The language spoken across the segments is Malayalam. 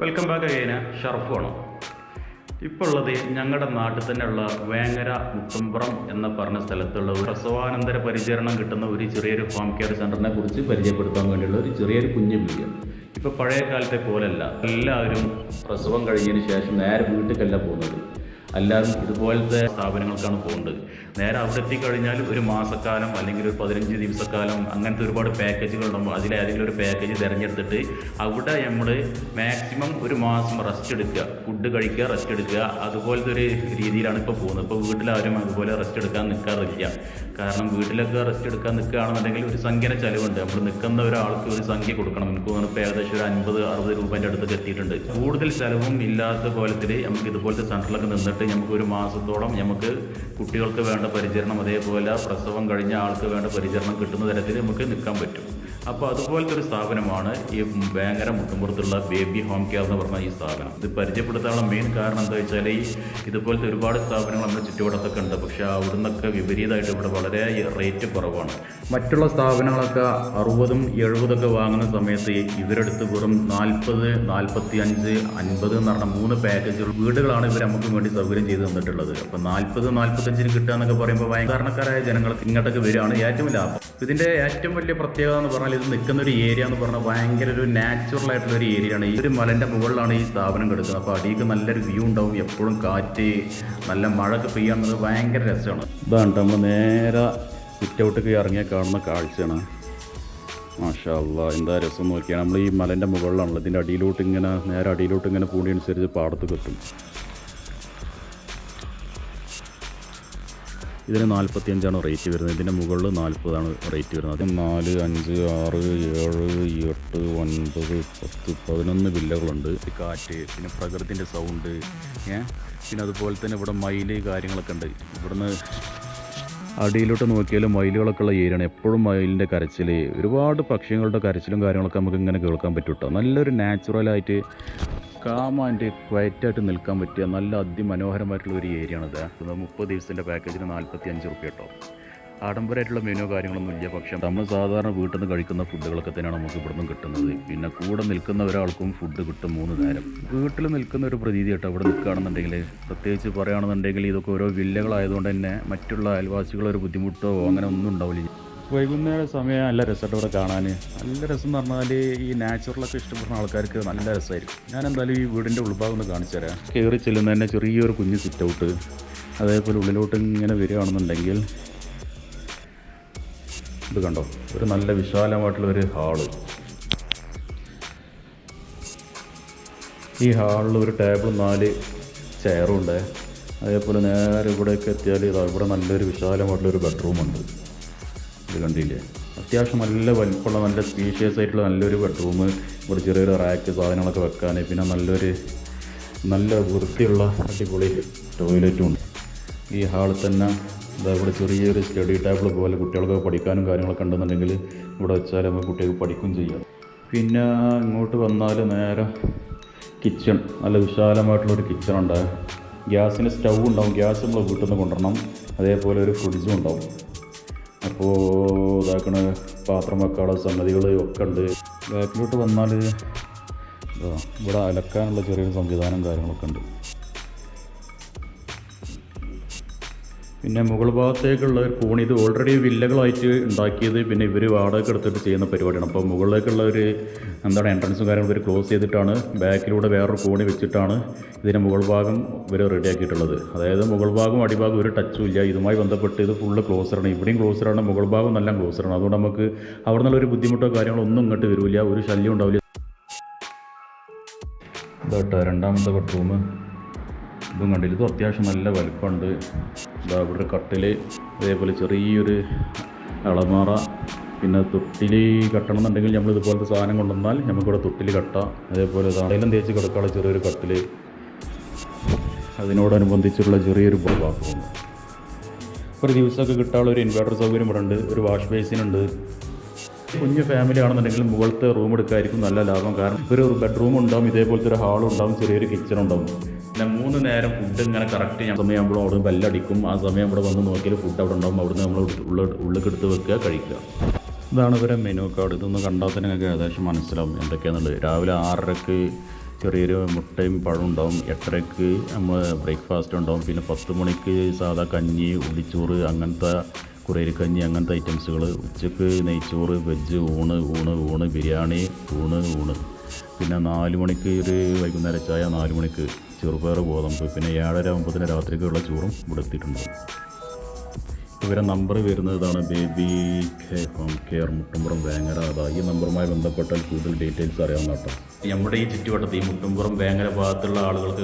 വെൽക്കം ബാക്ക് അഗൈന ഷർഫാണ് ഇപ്പോൾ ഉള്ളത് ഞങ്ങളുടെ നാട്ടിൽ തന്നെയുള്ള വേങ്ങര മുട്ടുംപുറം എന്ന പറഞ്ഞ സ്ഥലത്തുള്ള ഒരു പ്രസവാനന്തര പരിചരണം കിട്ടുന്ന ഒരു ചെറിയൊരു ഹോം കെയർ സെന്ററിനെ കുറിച്ച് പരിചയപ്പെടുത്താൻ വേണ്ടിയുള്ള ഒരു ചെറിയൊരു കുഞ്ഞു വീഡിയോ ഇപ്പോൾ പഴയ കാലത്തെ പോലെയല്ല എല്ലാവരും പ്രസവം കഴിഞ്ഞതിന് ശേഷം നേരെ വീട്ടിലേക്കല്ല പോകുന്നത്. എല്ലാവരും ഇതുപോലത്തെ സ്ഥാപനങ്ങൾക്കാണ് പോകേണ്ടത്. നേരെ അവിടെ എത്തിക്കഴിഞ്ഞാൽ ഒരു മാസക്കാലം അല്ലെങ്കിൽ ഒരു പതിനഞ്ച് ദിവസക്കാലം അങ്ങനത്തെ ഒരുപാട് പാക്കേജുകൾ ഉണ്ടാകുമ്പോൾ അതിലേതെങ്കിലും ഒരു പാക്കേജ് തിരഞ്ഞെടുത്തിട്ട് അവിടെ നമ്മൾ മാക്സിമം ഒരു മാസം റെസ്റ്റ് എടുക്കുക. ഫുഡ് കഴിക്കുക റെസ്റ്റ് എടുക്കുക. അതുപോലത്തെ ഒരു രീതിയിലാണ് ഇപ്പോൾ പോകുന്നത്. ഇപ്പോൾ വീട്ടിലാരും അതുപോലെ റെസ്റ്റ് എടുക്കാൻ നിൽക്കാറില്ല കാരണം വീട്ടിലൊക്കെ റെസ്റ്റ് എടുക്കാൻ നിൽക്കുകയാണെന്നുണ്ടെങ്കിൽ ഒരു സംഖ്യന ചിലവുണ്ട്. നമ്മൾ നിൽക്കുന്ന ഒരാൾക്ക് ഒരു സംഖ്യ കൊടുക്കണം. എനിക്ക് തോന്നുന്നു ഇപ്പോൾ ഏകദേശം ഒരു അൻപത് അറുപത് രൂപേന്റെ അടുത്തൊക്കെ എത്തിയിട്ടുണ്ട്. കൂടുതൽ ചിലവും ഇല്ലാത്ത പോലത്തിൽ നമുക്ക് ഇതുപോലത്തെ സെന്ററിലൊക്കെ നിന്നിട്ട് നമുക്ക് ഒരു മാസത്തോളം നമുക്ക് കുട്ടികൾക്ക് വേണ്ട പരിചരണം അതേപോലെ പ്രസവം കഴിഞ്ഞ ആൾക്ക് വേണ്ട പരിചരണം കിട്ടുന്ന തരത്തിൽ നമുക്ക് നിൽക്കാൻ പറ്റും. അപ്പോൾ അതുപോലത്തെ ഒരു സ്ഥാപനമാണ് ഈ വേങ്ങര മുട്ടുമ്പുറത്തുള്ള ബേബി ഹോം കെയർ എന്ന് പറഞ്ഞ ഈ സ്ഥാപനം. ഇത് പരിചയപ്പെടുത്താനുള്ള മെയിൻ കാരണം എന്താ വെച്ചാൽ ഈ ഇതുപോലത്തെ ഒരുപാട് സ്ഥാപനങ്ങൾ നമ്മുടെ ചുറ്റുവട്ടത്തൊക്കെ ഉണ്ട്. പക്ഷേ അവിടുന്നൊക്കെ വിപരീതമായിട്ട് ഇവിടെ വളരെ റേറ്റ് കുറവാണ്. മറ്റുള്ള സ്ഥാപനങ്ങളൊക്കെ അറുപതും എഴുപതൊക്കെ വാങ്ങുന്ന സമയത്ത് ഇവരെടുത്ത് വെറും നാൽപ്പത് നാൽപ്പത്തി അഞ്ച് അൻപത് എന്ന് പറഞ്ഞ മൂന്ന് പാക്കേജുകൾ വീടുകളാണ് ഇവർ നമുക്ക് വേണ്ടി സൗകര്യം ചെയ്ത് തന്നിട്ടുള്ളത്. അപ്പോൾ നാൽപ്പത് നാൽപ്പത്തഞ്ചിന് കിട്ടുക എന്നൊക്കെ പറയുമ്പോൾ സാധാരണക്കാരായ ജനങ്ങൾക്ക് ഇങ്ങോട്ടൊക്കെ വരികയാണ് ഏറ്റവും ലാഭം. ഇതിന്റെ ഏറ്റവും വലിയ പ്രത്യേകത എന്ന് പറഞ്ഞാൽ ഇത് നിൽക്കുന്ന ഒരു ഏരിയ എന്ന് പറഞ്ഞാൽ ഭയങ്കര ഒരു നാച്ചുറൽ ആയിട്ടുള്ള ഒരു ഏരിയയാണ് ഈ ഒരു മലന്റെ മുകളിലാണ് ഈ സ്ഥാപനം കിടക്കുന്നത്. അപ്പോൾ അടിയിലേക്ക് നല്ലൊരു വ്യൂ ഉണ്ടാവും. എപ്പോഴും കാറ്റ് നല്ല മഴയൊക്കെ പെയ്യാന്നത് ഭയങ്കര രസമാണ്. ഇതാണ് നമ്മൾ നേരെ സിറ്റ് ഔട്ടൊക്കെ ഇറങ്ങിയ കാണുന്ന കാഴ്ചയാണ്. മാഷാ അല്ലാ എന്താ രസം നോക്കിയാൽ നമ്മൾ ഈ മലന്റെ മുകളിലാണല്ലോ. ഇതിന്റെ അടിയിലോട്ട് ഇങ്ങനെ നേരെ അടിയിലോട്ട് ഇങ്ങനെ കൂടി അനുസരിച്ച് പാടത്ത് കിട്ടും. ഇതിന് നാൽപ്പത്തി അഞ്ചാണ് റേറ്റ് വരുന്നത്. ഇതിന്റെ മുകളിൽ നാൽപ്പതാണ് റേറ്റ് വരുന്നത്. നാല് അഞ്ച് ആറ് ഏഴ് എട്ട് ഒൻപത് പത്ത് പതിനൊന്ന് വില്ലകളുണ്ട്. കാറ്റ് പിന്നെ പ്രകൃതിന്റെ സൗണ്ട് ഏ? പിന്നെ അതുപോലെ തന്നെ ഇവിടെ മയിൽ കാര്യങ്ങളൊക്കെ ഉണ്ട്. ഇവിടുന്ന് അടിയിലോട്ട് നോക്കിയാലും മയിലുകളൊക്കെ ഉള്ള ഏരിയയാണ് എപ്പോഴും മയിലിന്റെ കരച്ചിൽ ഒരുപാട് പക്ഷികളുടെ കരച്ചിലും കാര്യങ്ങളൊക്കെ നമുക്ക് ഇങ്ങനെ കേൾക്കാൻ പറ്റും കേട്ടോ നല്ലൊരു നാച്ചുറലായിട്ട് കാം ക്വയറ്റായിട്ട് നിൽക്കാൻ പറ്റിയ നല്ല അതിമനോഹരമായിട്ടുള്ള ഒരു ഏരിയ ആണിത് മുപ്പത് ദിവസത്തിന്റെ പാക്കേജിന് നാൽപ്പത്തി അഞ്ച് റുപ്യ കേട്ടോ. ആഡംബരമായിട്ടുള്ള മെനു കാര്യങ്ങളൊന്നും ഇല്ല. പക്ഷേ നമ്മൾ സാധാരണ വീട്ടിൽ നിന്ന് കഴിക്കുന്ന ഫുഡുകളൊക്കെ തന്നെയാണ് നമുക്ക് ഇവിടുന്ന് കിട്ടുന്നത്. പിന്നെ കൂടെ നിൽക്കുന്ന ഒരാൾക്കും ഫുഡ് കിട്ടും മൂന്ന് നേരം. വീട്ടിൽ നിൽക്കുന്ന ഒരു പ്രതീതി കേട്ടോ ഇവിടെ നിൽക്കുകയാണെന്നുണ്ടെങ്കിൽ. പ്രത്യേകിച്ച് പറയുകയാണെന്നുണ്ടെങ്കിൽ ഇതൊക്കെ ഓരോ വില്ലകളായതുകൊണ്ട് തന്നെ മറ്റുള്ള അയൽവാസികളൊരു ബുദ്ധിമുട്ടോ അങ്ങനെ ഒന്നും ഉണ്ടാവില്ല. വൈകുന്നേര സമയം നല്ല രസമായിട്ട് ഇവിടെ കാണാൻ. നല്ല രസം എന്ന് പറഞ്ഞാൽ ഈ നാച്ചുറലൊക്കെ ഇഷ്ടപ്പെടുന്ന ആൾക്കാർക്ക് നല്ല രസമായിരിക്കും. ഞാൻ എന്തായാലും ഈ വീടിന്റെ ഉൾഭാഗം ഒന്ന് കാണിച്ചു തരാം. കയറി ചെല്ലുന്നതന്നെ ചെറിയൊരു കുഞ്ഞ് സിറ്റ് ഔട്ട് അതേപോലെ ഉള്ളിലോട്ട് ഇങ്ങനെ വരികയാണെന്നുണ്ടെങ്കിൽ ഇത് കണ്ടോ? ഒരു നല്ല വിശാലമായിട്ടുള്ള ഒരു ഹാൾ. ഈ ഹാളിൽ ഒരു ടേബിൾ നാല് ചെയറും ഉണ്ട്. അതേപോലെ നേരെ ഇവിടെയൊക്കെ എത്തിയാൽ ഇതാ ഇവിടെ നല്ലൊരു വിശാലമായിട്ടുള്ളൊരു ബെഡ്റൂമുണ്ട് ഇത് കണ്ടില്ലേ? അത്യാവശ്യം നല്ല വലിപ്പമുള്ള നല്ല സ്പീഷ്യസ് ആയിട്ടുള്ള നല്ലൊരു ബെഡ്റൂം ഇവിടെ ചെറിയൊരു റാക്ക് സാധനങ്ങളൊക്കെ വെക്കാൻ പിന്നെ നല്ലൊരു നല്ല വൃത്തിയുള്ള അടിപൊളി ടോയ്ലറ്റും ഉണ്ട്. ഈ ഹാളിൽ തന്നെ ഇതാ ഇവിടെ ചെറിയൊരു സ്റ്റഡി ടേബിൾ പോലെ കുട്ടികൾക്ക് പഠിക്കാനും കാര്യങ്ങളൊക്കെ ഉണ്ടെന്നുണ്ടെങ്കിൽ ഇവിടെ വെച്ചാൽ നമുക്ക് കുട്ടികൾക്ക് പഠിക്കും ചെയ്യാം. പിന്നെ ഇങ്ങോട്ട് വന്നാൽ നേരെ കിച്ചൺ നല്ല വിശാലമായിട്ടുള്ളൊരു കിച്ചൺ ഉണ്ട്. ഗ്യാസിന് സ്റ്റൗ ഉണ്ടാവും. ഗ്യാസ് നമ്മൾ വീട്ടിൽ നിന്ന് കൊണ്ടുവരണം. അതേപോലെ ഒരു ഫ്രിഡ്ജും ഉണ്ടാവും. അപ്പോൾ ഇതാക്കണ പാത്രം വെക്കാനുള്ള സംഗതികൾ ഒക്കെ ഉണ്ട്. ബാക്കിലോട്ട് വന്നാൽ ഇവിടെ അലക്കാനുള്ള ചെറിയൊരു സംവിധാനം കാര്യങ്ങളൊക്കെ ഉണ്ട്. പിന്നെ മുകൾ ഭാഗത്തേക്കുള്ള ഒരു കോണി ഇത് ഓൾറെഡി വില്ലകളായിട്ട് ഉണ്ടാക്കിയത് പിന്നെ ഇവർ വാടക എടുത്തിട്ട് ചെയ്യുന്ന പരിപാടിയാണ്. അപ്പോൾ മുകളിലേക്കുള്ള ഒരു എന്താണ് എൻട്രൻസും കാര്യങ്ങളും ഇവർ ക്ലോസ് ചെയ്തിട്ടാണ് ബാക്കിലൂടെ വേറൊരു കോണി വെച്ചിട്ടാണ് ഇതിന്റെ മുകൾ ഭാഗം ഇവർ റെഡിയാക്കിയിട്ടുള്ളത് അതായത് മുകൾ ഭാഗം അടിഭാഗം ഒരു ടച്ചും ഇല്ല. ഇതുമായി ബന്ധപ്പെട്ട് ഇത് ഫുള്ള് ക്ലോസറാണ് ഇവിടെയും ക്ലോസറാണ് മുകൾ ഭാഗം നല്ല ക്ലോസറാണ് അതുകൊണ്ട് നമുക്ക് അവിടെ നിന്നുള്ള ഒരു ബുദ്ധിമുട്ടോ കാര്യങ്ങളോ ഒന്നും ഇങ്ങോട്ട് വരില്ല. ഒരു ശല്യം ഉണ്ടാവില്ല. ഇതാട്ടോ രണ്ടാമത്തെ ബെഡ്റൂം ഇതും കണ്ടില്ല? ഇതും അത്യാവശ്യം നല്ല വലിപ്പമുണ്ട്. ഇതാ ഇവിടെ കട്ടിൽ അതേപോലെ ചെറിയൊരു അളമാറ പിന്നെ തൊട്ടിൽ കട്ടണം എന്നുണ്ടെങ്കിൽ നമ്മൾ ഇതുപോലത്തെ സാധനം കൊണ്ടുവന്നാൽ നമുക്കിവിടെ തൊട്ടിൽ കട്ടാം. അതേപോലെ തടയിലും തേച്ച് കിടക്കാനുള്ള ചെറിയൊരു കട്ടിൽ അതിനോടനുബന്ധിച്ചുള്ള ചെറിയൊരു ബാത്റൂം. ഒരു ദിവസമൊക്കെ കിട്ടാനുള്ള ഒരു ഇൻവേർട്ടർ സൗകര്യം ഇവിടെ ഉണ്ട് ഒരു വാഷ് ബേസിൻ ഉണ്ട്. കുഞ്ഞു ഫാമിലി ആണെന്നുണ്ടെങ്കിൽ മുകളിലത്തെ റൂം എടുക്കായിരിക്കും നല്ല ലാഭം. കാരണം ഒരു ബെഡ്റൂം ഉണ്ടാവും ഇതേപോലത്തെ ഒരു ഹാളുണ്ടാവും ചെറിയൊരു കിച്ചൺ ഉണ്ടാവും. പിന്നെ മൂന്ന് നേരം ഫുഡ് ഇങ്ങനെ കറക്റ്റ് ഞാൻ സമയം നമ്മൾ അവിടെ ബെല്ലടിക്കും. ആ സമയം ഇവിടെ വന്ന് നോക്കിയാൽ ഫുഡ് അവിടെ ഉണ്ടാവും. അവിടുന്ന് നമ്മൾ ഉള്ള ഉള്ളിലേക്ക് എടുത്ത് വെക്കുക കഴിക്കുക. ഇതാണ് ഇവരെ മെനു കാർഡ് ഇതൊന്ന് കണ്ടാൽ തന്നെ നിങ്ങൾക്ക് ഏകദേശം മനസ്സിലാവും എന്തൊക്കെയാണെന്നുള്ളത് രാവിലെ ആറരക്ക് ചെറിയൊരു മുട്ടയും പഴം ഉണ്ടാവും. എട്ടരയ്ക്ക് നമ്മൾ ബ്രേക്ക്ഫാസ്റ്റ് ഉണ്ടാവും. പിന്നെ പത്ത് മണിക്ക് സാധാ കഞ്ഞി ഉള്ളിച്ചോറ് അങ്ങനത്തെ കുറേരിക്കഞ്ഞി അങ്ങനത്തെ ഐറ്റംസുകൾ ഉച്ചയ്ക്ക് നെയ്ച്ചോറ് വെജ് ഊണ് ഊണ് ഊണ് ബിരിയാണി ഊണ് ഊണ്. പിന്നെ നാല് മണിക്ക് ഒരു വൈകുന്നേരം ചായ നാല് മണിക്ക്. ചെറുപയർ ഗോതമ്പ്. പിന്നെ ഏഴര ഒമ്പതിന് രാത്രിക്കുള്ള ചൂറും ഇവിടെ ഇവരെ നമ്പർ വരുന്നത് ഇതാണ് baby K home care Muttumpuram Vengara. അതാ ഈ നമ്പറുമായി ബന്ധപ്പെട്ടാൽ കൂടുതൽ ഡീറ്റെയിൽസ് അറിയാവുന്ന കേട്ടോ നമ്മുടെ ഈ ചുറ്റുവട്ടത്ത് ഈ മുട്ടുംപുറം വേങ്ങര ഭാഗത്തുള്ള ആളുകൾക്ക്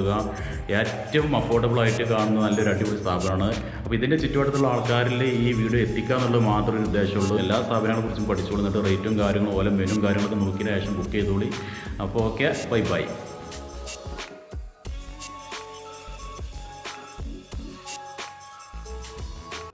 ഏറ്റവും അഫോർഡബിളായിട്ട് കാണുന്ന നല്ലൊരു അടിപൊളി സ്ഥാപനമാണ്. അപ്പോൾ ഇതിന്റെ ചുറ്റുവട്ടത്തുള്ള ആൾക്കാരിൽ ഈ വീഡിയോ എത്തിക്കുക എന്നുള്ളത് മാത്രമേ ഒരു ഉദ്ദേശമുള്ളൂ. എല്ലാ സ്ഥാപനങ്ങളെക്കുറിച്ചും പഠിച്ചു കൊടുത്തിട്ട് റേറ്റും കാര്യങ്ങളും ഓല മെനും കാര്യങ്ങളൊക്കെ നോക്കിയതിന് ശേഷം ബുക്ക് ചെയ്തോളി. അപ്പോൾ ഓക്കെ ബൈ ബൈ